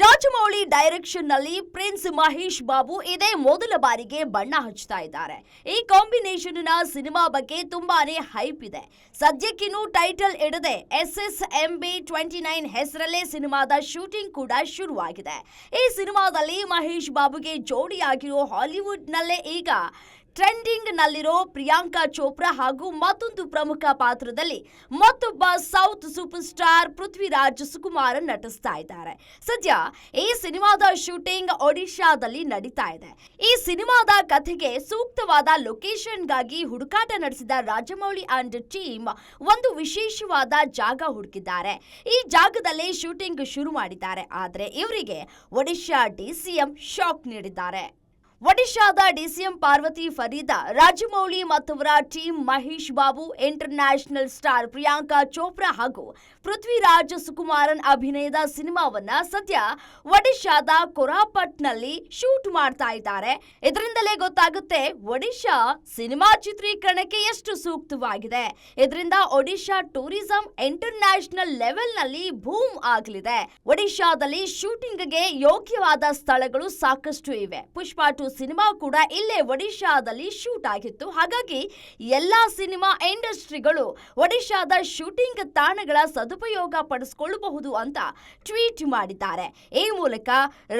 ರಾಜಮೌಳಿ ಡೈರೆಕ್ಷನ್ನಲ್ಲಿ ಪ್ರಿನ್ಸ್ ಮಹೇಶ್ ಬಾಬು ಇದೇ ಮೊದಲ ಬಾರಿಗೆ ಬಣ್ಣ ಹಚ್ತಾ ಇದ್ದಾರೆ. ಈ ಕಾಂಬಿನೇಷನ್ನ ಸಿನಿಮಾ ಬಗ್ಗೆ ತುಂಬಾನೇ ಹೈಪ್ ಇದೆ. ಸದ್ಯಕ್ಕಿನ್ನೂ title ಇಡದೆ S S M B twenty nine ಹೆಸರಲ್ಲೇ ಸಿನಿಮಾದ ಶೂಟಿಂಗ್ ಕೂಡ ಶುರುವಾಗಿದೆ. ಈ ಸಿನಿಮಾದಲ್ಲಿ ಮಹೇಶ್ ಬಾಬುಗೆ ಜೋಡಿಯಾಗಿರೋ ಹಾಲಿವುಡ್ ನಲ್ಲೇ ಈಗ ಟ್ರೆಂಡಿಂಗ್ ನಲ್ಲಿರೋ ಪ್ರಿಯಾಂಕಾ ಚೋಪ್ರಾ ಹಾಗೂ ಮತ್ತೊಂದು ಪ್ರಮುಖ ಪಾತ್ರದಲ್ಲಿ ಮತ್ತೊಬ್ಬ south super star Prithviraj Sukumar ನಟಿಸ್ತಾ ಇದ್ದಾರೆ. ಸದ್ಯ ಈ ಸಿನಿಮಾದ ಶೂಟಿಂಗ್ ಒಡಿಶಾದಲ್ಲಿ ನಡೀತಾ ಇದೆ. ಈ ಸಿನಿಮಾದ ಕಥೆಗೆ ಸೂಕ್ತವಾದ ಲೊಕೇಶನ್ಗಾಗಿ ಹುಡುಕಾಟ ನಡೆಸಿದ ರಾಜಮೌಳಿ ಅಂಡ್ ಟೀಮ್ ಒಂದು ವಿಶೇಷವಾದ ಜಾಗ ಹುಡುಕಿದ್ದಾರೆ. ಈ ಜಾಗದಲ್ಲಿ ಶೂಟಿಂಗ್ ಶುರು ಮಾಡಿದ್ದಾರೆ. ಆದರೆ ಇವರಿಗೆ ಒಡಿಶಾ ಡಿಸಿಎಂ ಶಾಕ್ ನೀಡಿದ್ದಾರೆ. ಒಡಿಶಾದ DCM Parvati Farida, Rajamouli ಮತ್ತವರ team Mahesh Babu international star Priyanka Chopra ಹಾಗೂ ಪೃಥ್ವಿರಾಜ್ ಸುಕುಮಾರನ್ ಅಭಿನಯದ ಸಿನಿಮಾವನ್ನ ಸದ್ಯ ಒಡಿಶಾದ ಕೊರಾಪಟ್ನಲ್ಲಿ ಶೂಟ್ ಮಾಡ್ತಾ ಇದ್ದಾರೆ. ಇದರಿಂದಲೇ ಗೊತ್ತಾಗುತ್ತೆ, ಒಡಿಶಾ ಸಿನಿಮಾ ಚಿತ್ರೀಕರಣಕ್ಕೆ ಎಷ್ಟು ಸೂಕ್ತವಾಗಿದೆ. ಇದರಿಂದ ಒಡಿಶಾ ಟೂರಿಸಂ ಇಂಟರ್ ನ್ಯಾಷನಲ್ ಲೆವೆಲ್ನಲ್ಲಿ ಬೂಮ್ ಆಗಲಿದೆ. ಒಡಿಶಾದಲ್ಲಿ ಶೂಟಿಂಗ್ಗೆ ಯೋಗ್ಯವಾದ ಸ್ಥಳಗಳು ಸಾಕಷ್ಟು ಇವೆ. ಪುಷ್ಪಾ ಟು ಸಿನಿಮಾ ಕೂಡ ಇಲ್ಲೇ ಒಡಿಶಾದಲ್ಲಿ ಶೂಟ್ ಆಗಿತ್ತು. ಹಾಗಾಗಿ ಎಲ್ಲಾ ಸಿನಿಮಾ ಇಂಡಸ್ಟ್ರಿಗಳು ಒಡಿಶಾದ ಶೂಟಿಂಗ್ ತಾಣಗಳ ಸದುಪಯೋಗ ಪಡಿಸಿಕೊಳ್ಳಬಹುದು ಅಂತ ಟ್ವೀಟ್ ಮಾಡಿದ್ದಾರೆ. ಈ ಮೂಲಕ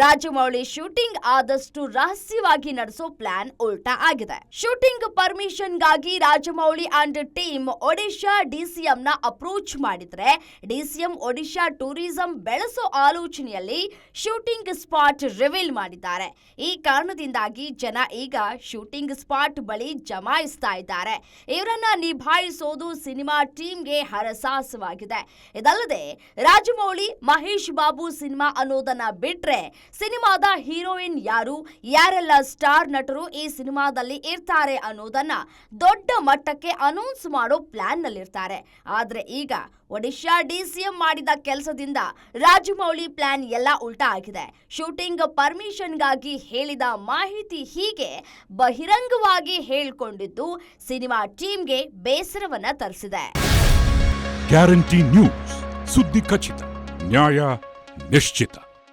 ರಾಜಮೌಳಿ ಶೂಟಿಂಗ್ ಆದಷ್ಟು ರಹಸ್ಯವಾಗಿ ನಡೆಸೋ ಪ್ಲಾನ್ ಉಲ್ಟಾ ಆಗಿದೆ. Shooting ಪರ್ಮಿಷನ್ಗಾಗಿ Rajamouli and team Odisha DCM ನ ಅಪ್ರೋಚ್ ಮಾಡಿದ್ರೆ ಡಿಸಿಎಂ ಒಡಿಶಾ ಟೂರಿಸಂ ಬೆಳೆಸೋ ಆಲೋಚನೆಯಲ್ಲಿ ಶೂಟಿಂಗ್ ಸ್ಪಾಟ್ ರಿವೀಲ್ ಮಾಡಿದ್ದಾರೆ. ಈ ಕಾರಣದಿಂದಾಗಿ ಜನ ಈಗ ಶೂಟಿಂಗ್ ಸ್ಪಾಟ್ ಬಳಿ ಜಮಾಯಿಸ್ತಾ ಇದ್ದಾರೆ. ಇವರನ್ನ ನಿಭಾಯಿಸೋದು ಸಿನಿಮಾ ಟೀಮ್ಗೆ ಹರಸಾಹಸವಾಗಿದೆ ಇದಲ್ಲದೆ ರಾಜಮೌಳಿ ಮಹೇಶ್ ಬಾಬು ಸಿನಿಮಾ ಅನ್ನೋದನ್ನ ಬಿಟ್ರೆ ಸಿನಿಮಾದ ಹೀರೋಯಿನ್ ಯಾರು, ಯಾರೆಲ್ಲ ಸ್ಟಾರ್ ನಟರು ಈ ಸಿನಿಮಾದಲ್ಲಿ ಇರ್ತಾರೆ ಅನ್ನೋದನ್ನ ದೊಡ್ಡ ಮಟ್ಟಕ್ಕೆ ಅನೌನ್ಸ್ ಮಾಡೋ ಪ್ಲಾನ್ ನಲ್ಲಿರ್ತಾರೆ ಆದ್ರೆ ಈಗ ಒಡಿಶಾ ಡಿಸಿಎಂ ಮಾಡಿದ ಕೆಲಸದಿಂದ ರಾಜಮೌಳಿ ಪ್ಲಾನ್ ಎಲ್ಲ ಉಲ್ಟಾ ಆಗಿದೆ. ಶೂಟಿಂಗ್ ಪರ್ಮಿಷನ್ಗಾಗಿ ಹೇಳಿದ ಮಾಹಿತಿ ಹೀಗೆ ಬಹಿರಂಗವಾಗಿ ಹೇಳಿಕೊಂಡಿದ್ದು ಸಿನಿಮಾ ಟೀಮ್ಗೆ ಬೇಸರವನ್ನ ತರಿಸಿದೆ. Guarantee news. ಸುದ್ದಿ ಖಚಿತ ನ್ಯಾಯ ನಿಶ್ಚಿತ.